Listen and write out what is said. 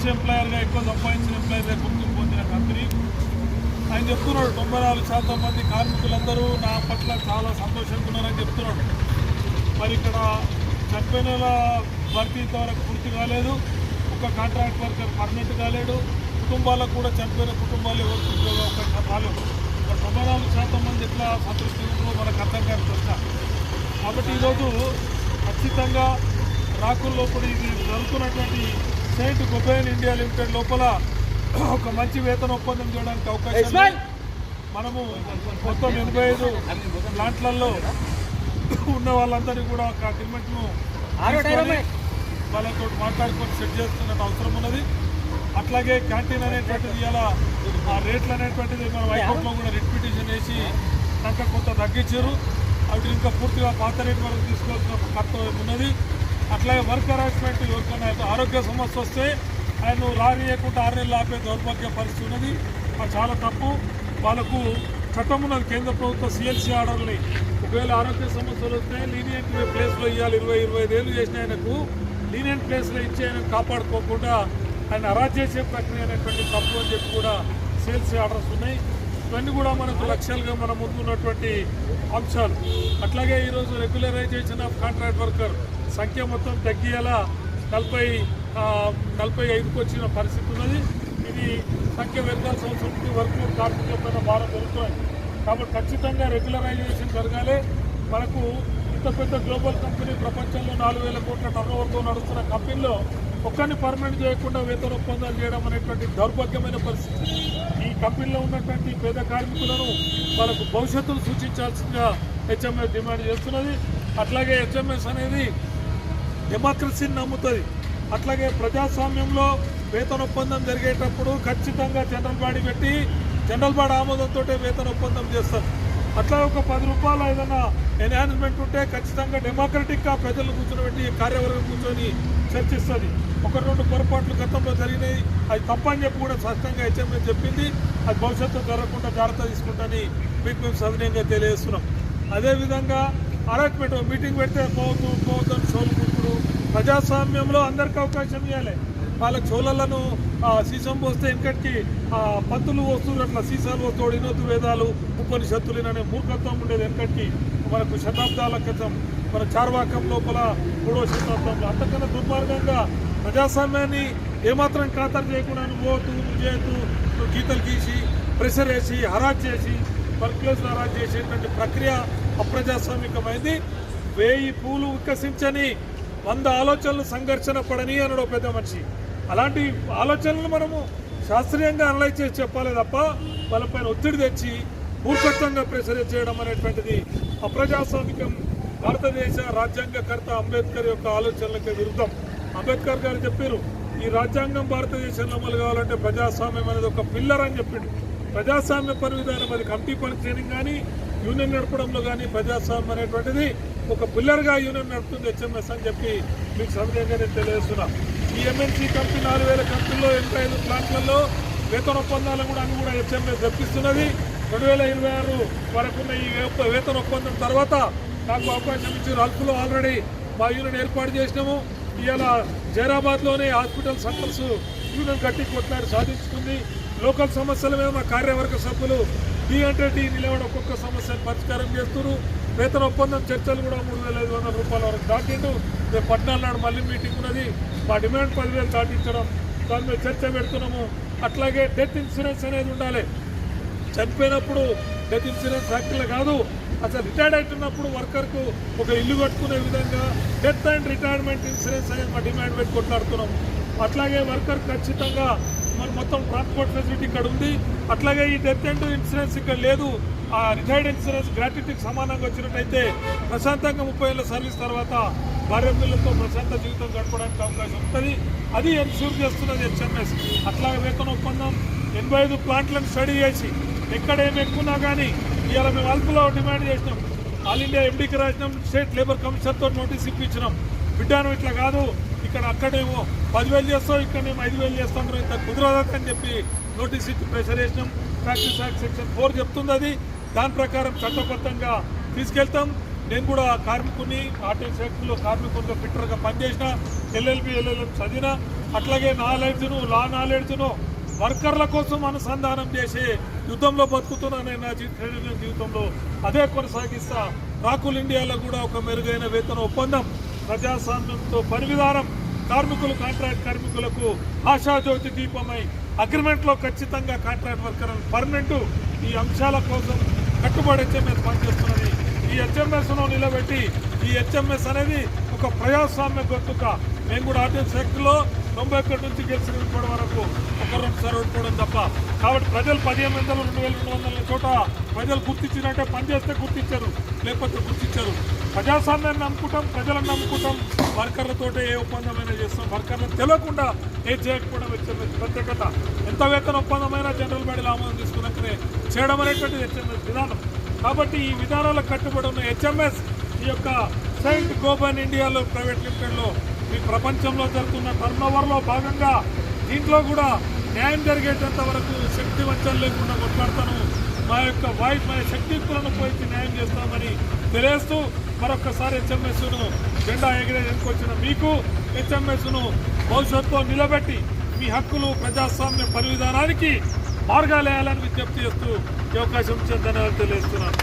Rich ఎంప్లాయర్గా ఎక్కువ సంపాదించిన ఎంప్లాయర్గా గుర్తింపు పొందిన కంపెనీ ఆయన చెప్తున్నాడు తొంభై నాలుగు శాతం మంది కార్మికులందరూ నా పట్ల చాలా సంతోషంగా ఉన్నారని చెప్తున్నాడు. మరి ఇక్కడ చనిపోయిన నెల భర్తీ ఇంతవరకు పూర్తి కాలేదు. ఒక కాంట్రాక్ట్ వర్కర్ పర్మనెంట్ కాలేడు. కుటుంబాలకు కూడా చనిపోయిన కుటుంబాలు ఎవరికి ఉద్యోగం అవకాశం రాలేదు. తొంభై నాలుగు శాతం మంది ఎట్లా సంతృష్టిగా మనకు అర్థం కాని ప్రశ్న. కాబట్టి ఈరోజు ఖచ్చితంగా రాకుల ఇది జరుగుతున్నటువంటి సెయింట్ గొబైన్ ఇండియా లిమిటెడ్ లోపల ఒక మంచి వేతన ఒప్పందం చేయడానికి అవకాశం. మనము మొత్తం ఎనభై ఐదు ప్లాంట్లలో ఉన్న వాళ్ళందరినీ కూడా ఒక అగ్రిమెంట్ను వాళ్ళతో మాట్లాడుకొని సెట్ చేస్తున్న అవసరం ఉన్నది. అట్లాగే క్యాంటీన్ అనేటువంటిది ఇలా ఆ రేట్లు అనేటువంటిది మనం హైకోర్టులో కూడా రిట్ పిటిషన్ వేసి కనుక కొంత తగ్గించారు. అవి ఇంకా పూర్తిగా పాత రేట్ వరకు తీసుకోవాల్సిన కర్తవ్యం ఉన్నది. అట్లాగే వర్క్ హెరాస్మెంట్ ఎవరికైనా ఆరోగ్య సమస్య వస్తే ఆయన రానియకుండా ఆరు నెలలు ఆపే దౌర్భాగ్య పరిస్థితి ఉన్నది. అది చాలా తప్పు. వాళ్ళకు చట్టం ఉన్నది. కేంద్ర ప్రభుత్వ సిఎల్సీ ఆర్డర్ని ఒకవేళ ఆరోగ్య సమస్యలు వస్తే లీనియంట్ ప్లేస్లో ఇవ్వాలి ఇరవై ఇరవై ఐదేళ్ళు చేసిన ఆయనకు లీనియంట్ ప్లేస్లో ఇచ్చి ఆయన కాపాడుకోకుండా ఆయన అరాజ్ చేసే ప్రక్రియ అనేటువంటి తప్పు అని చెప్పి కూడా సేల్స్ ఆర్డర్స్ ఉన్నాయి. ఇవన్నీ కూడా మనకు లక్ష్యాలుగా మన ముందు ఉన్నటువంటి అంశాలు. అట్లాగే ఈరోజు రెగ్యులరైజేషన్ ఆఫ్ కాంట్రాక్ట్ వర్కర్ సంఖ్య మొత్తం తగ్గేలా నలభై నలభై ఐదుకు వచ్చిన పరిస్థితి ఉన్నది. ఇది సంఖ్య వెనకాల సంవత్సరం వరకు కార్మికుల పైన భారం పెరుగుతుంది. కాబట్టి ఖచ్చితంగా రెగ్యులరైజేషన్ జరగాలి. మనకు ఇంత పెద్ద గ్లోబల్ కంపెనీ ప్రపంచంలో నాలుగు వేల కోట్ల టర్నోవర్తో నడుస్తున్న కంపెనీలో ఒక్కరిని పర్మనెంట్ చేయకుండా వేతన ఒప్పందాలు చేయడం అనేటువంటి దౌర్భాగ్యమైన పరిస్థితి. ఈ కంపెనీలో ఉన్నటువంటి పేద కార్మికులను వాళ్ళకు భవిష్యత్తును సూచించాల్సిందిగా హెచ్ఎంఎస్ డిమాండ్ చేస్తున్నది. అట్లాగే హెచ్ఎంఎస్ అనేది డెమోక్రసీని నమ్ముతుంది. అట్లాగే ప్రజాస్వామ్యంలో వేతన ఒప్పందం జరిగేటప్పుడు ఖచ్చితంగా జనరల్ బాడీ పెట్టి జనరల్ బాడీ ఆమోదంతో వేతన ఒప్పందం చేస్తారు. అట్లా ఒక పది రూపాయలు ఏదైనా ఎన్హాన్స్మెంట్ ఉంటే ఖచ్చితంగా డెమోక్రటిక్గా ప్రజలు కూర్చోబెట్టి కార్యవర్గం కూర్చొని చర్చిస్తుంది. ఒక రెండు పొరపాట్లు గతంలో జరిగినాయి. అది తప్పని చెప్పి కూడా స్పష్టంగా హెచ్ఎంఏ చెప్పింది. అది భవిష్యత్తు జరగకుండా జాగ్రత్త తీసుకుంటాని మీకు మేము సవినయంగా తెలియజేస్తున్నాం. అదేవిధంగా అలాట్మెంట్ మీటింగ్ పెడితే పోవద్దు పోవద్దు అని షోలు ప్రజాస్వామ్యంలో అందరికీ అవకాశం ఇవ్వాలి. వాళ్ళ చోళలను సీసం పోస్తే ఇంకటికి పంతులు వస్తువులు అట్లా సీసాలు వస్తువుడు ఇనొద్దు వేదాలు ఉపనిషత్తులు అనే మూర్ఖత్వం ఉండేది వెనకటికి. మనకు శతాబ్దాల క్రితం మన చార్వాకం లోపల మూడో శతాబ్దంలో అంతకన్నా దుర్మార్గంగా ప్రజాస్వామ్యాన్ని ఏమాత్రం ఖాతరు చేయకుండా నువ్వు పోతు నువ్వు చేయొద్దు నువ్వు గీతలు గీసి ప్రెషర్ వేసి హరాజ్ చేసి వర్క్ ప్లేస్ హరాజ్ చేసేటువంటి ప్రక్రియ అప్రజాస్వామికమైంది వేయి పూలు వికసించని వంద ఆలోచనలు సంఘర్షణ పడని అన్నాడు పెద్ద మనిషి. అలాంటి ఆలోచనలు మనము శాస్త్రీయంగా అనలైజ్ చేసి చెప్పాలి తప్ప వాళ్ళపైన ఒత్తిడి తెచ్చి మూర్ఖత్వంగా ప్రెషర్ చేయడం అనేటువంటిది అప్రజాస్వామికం. భారతదేశ రాజ్యాంగకర్త అంబేద్కర్ యొక్క ఆలోచనలకు విరుద్ధం. అంబేద్కర్ గారు చెప్పారు ఈ రాజ్యాంగం భారతదేశంలో అమలు కావాలంటే ప్రజాస్వామ్యం అనేది ఒక పిల్లర్ అని చెప్పిండు. ప్రజాస్వామ్య పని విధానం అది కమిటీ పని చేయడం కానీ యూనియన్ నడపడంలో కానీ ప్రజాస్వామ్యం అనేటువంటిది ఒక పిల్లర్గా యూనియన్ నడుపుతుంది హెచ్ఎంఎస్ అని చెప్పి మీకు సవినయంగా నేను తెలియజేస్తున్నా. ఈ ఎంఎన్సీ కంపెనీ నాలుగు వేల కంపెనీల్లో ఎనభై ఐదు ప్లాంట్లలో వేతన ఒప్పందాలు కూడా అని కూడా హెచ్ఎంఎస్ తెప్పిస్తున్నది. రెండు వేల ఇరవై ఆరు వరకున్న ఈ వేతన ఒప్పందం తర్వాత నాకు అవకాశం ఇచ్చి అల్పులో ఆల్రెడీ మా యూనియన్ ఏర్పాటు చేసినాము. ఇవాళ జైరాబాద్లోనే హాస్పిటల్ సెంటర్స్ యూనియన్ గట్టి కొట్లాడి సాధించుకుంది. లోకల్ సమస్యల మీద మా కార్యవర్గ సభ్యులు డి అంటే డి నిలబడి ఒక్కొక్క సమస్యను పరిష్కారం చేస్తున్నారు. వేతన ఒప్పందం చర్చలు కూడా మూడు వేల ఐదు వందల రూపాయల వరకు దాటిండు రేపు పద్నాలుగు నాడు మళ్ళీ మీటింగ్ ఉన్నది. మా డిమాండ్ పదివేలు దాటించడం దాని మీద చర్చ పెడుతున్నాము. అట్లాగే డెత్ ఇన్సూరెన్స్ అనేది ఉండాలి. చనిపోయినప్పుడు డెత్ ఇన్సూరెన్స్ ఫ్యాక్టరీలు కాదు. అసలు రిటైర్డ్ అవుతున్నప్పుడు వర్కర్కు ఒక ఇల్లు కట్టుకునే విధంగా డెత్ అండ్ రిటైర్మెంట్ ఇన్సూరెన్స్ అనేది మా డిమాండ్ పెట్టి కొట్లాడుతున్నాం అట్లాగే వర్కర్ ఖచ్చితంగా మన మొత్తం ట్రాన్స్పోర్ట్ ఫెసిలిటీ ఇక్కడ ఉంది. అట్లాగే ఈ డెత్ అండ్ ఇన్సూరెన్స్ ఇక్కడ లేదు. ఆ రిటైర్డ్ ఇన్సూరెన్స్ గ్రాట్యుటీకి సమానంగా వచ్చినట్టయితే ప్రశాంతంగా ముప్పై ఏళ్ళ సర్వీస్ తర్వాత భార్య పిల్లలతో ప్రశాంత జీవితం గడపడానికి అవకాశం ఉంటుంది. అది ఎన్ష్యూర్ చేస్తున్నది హెచ్ఎంఎస్ అట్లాగే వేతన ఒప్పందం. ఎనభై ఐదు ప్లాంట్లను స్టడీ చేసి ఎక్కడ ఏమి ఎక్కువనా కానీ ఇవాళ మేము అల్పులో డిమాండ్ చేసినాం. ఆల్ ఇండియా ఎండీకి రాసినాం. స్టేట్ లేబర్ కమిషనర్తో నోటీస్ ఇప్పించినాం. బిడ్డాను ఇట్లా కాదు. ఇక్కడ అక్కడేమో పదివేలు చేస్తాం ఇక్కడేమో ఐదు వేలు చేస్తాం ఇంత కుదరదని అని చెప్పి నోటీస్ ఇచ్చి ప్రెషర్ వేసినాం. ప్రాక్టీస్ యాక్ట్ సెక్షన్ ఫోర్ చెప్తుంది అది. దాని ప్రకారం చట్టబద్ధంగా తీసుకెళ్తాం. నేను కూడా కార్మికుని ఆర్టీసీ సెక్టర్లో కార్మికునిగా ఫిట్టర్గా పనిచేసిన ఎల్ఎల్బి ఎల్ఎల్ఎం చదివిన అట్లాగే నాలెడ్జ్ను లా నాలెడ్జ్ను వర్కర్ల కోసం అనుసంధానం చేసే యుద్ధంలో బతుకుతున్నా నేను నా జీ- జీవితంలో అదే కొనసాగిస్తా. రాకుల్ ఇండియాలో కూడా ఒక మెరుగైన వేతన ఒప్పందం. ప్రజాస్వామ్యంతో పని విధానం కార్మికులు కాంట్రాక్ట్ కార్మికులకు ఆశాజ్యోతి దీపమై అగ్రిమెంట్లో ఖచ్చితంగా కాంట్రాక్ట్ వర్కర్ పర్మనెంట్ ఈ అంశాల కోసం కట్టుబడి హెచ్ఎంఎస్ పనిచేస్తున్నది. ఈ హెచ్ఎంఎస్ను నిలబెట్టి ఈ హెచ్ఎంఎస్ అనేది ఒక ప్రజాస్వామ్య గొంతుక మేము కూడా ఆర్టీఎస్ శక్తిలో తొంభై ఒకటి నుంచి గెలిచిన ఇప్పటి వరకు ఒక రెండుసారి ఓడిపోవడం తప్ప. కాబట్టి ప్రజలు పదిహేను వందలు రెండు వేల రెండు వందల చోట ప్రజలు గుర్తించినట్టే పనిచేస్తే గుర్తించరు లేకపోతే గుర్తించరు. ప్రజాస్వామ్యాన్ని నమ్ముకుంటాం ప్రజలను నమ్ముకుంటాం వర్కర్లతోటే ఏ ఒప్పందమైనా చేస్తాం. వర్కర్లను తెలియకుండా ఏ చేయకపోవడం హెచ్ఎంఎస్ ప్రత్యేకత. ఎంత వేతన ఒప్పందమైనా జనరల్ బాడీలో ఆమోదం తీసుకున్నాకనే చేయడం అనేటువంటిది హెచ్ఎంఎస్ విధానం. కాబట్టి ఈ విధానాలకు కట్టుబడి ఉన్న హెచ్ఎంఎస్ ఈ యొక్క సెయింట్ గోబన్ ఇండియాలో ప్రైవేట్ లిమిటెడ్లో ఈ ప్రపంచంలో జరుగుతున్న టర్నోవర్లో భాగంగా దీంట్లో కూడా న్యాయం జరిగేటంత వరకు శక్తి వంచన లేకుండా కొట్లాడతాను. మా యొక్క వాయిస్ మా శక్తియుక్తులను పోయి న్యాయం చేస్తామని తెలియస్తూ మరొకసారి హెచ్ఎంఎస్ను జెండా ఎగిరేందుకు వచ్చిన మీకు హెచ్ఎంఎస్ను భవిష్యత్తులో నిలబెట్టి మీ హక్కులు ప్రజాస్వామ్య పరివిధానానికి మార్గాలేయాలని విజ్ఞప్తి చేస్తూ ఈ అవకాశం ఇచ్చిన ధన్యవాదాలు తెలియజేస్తున్నాను.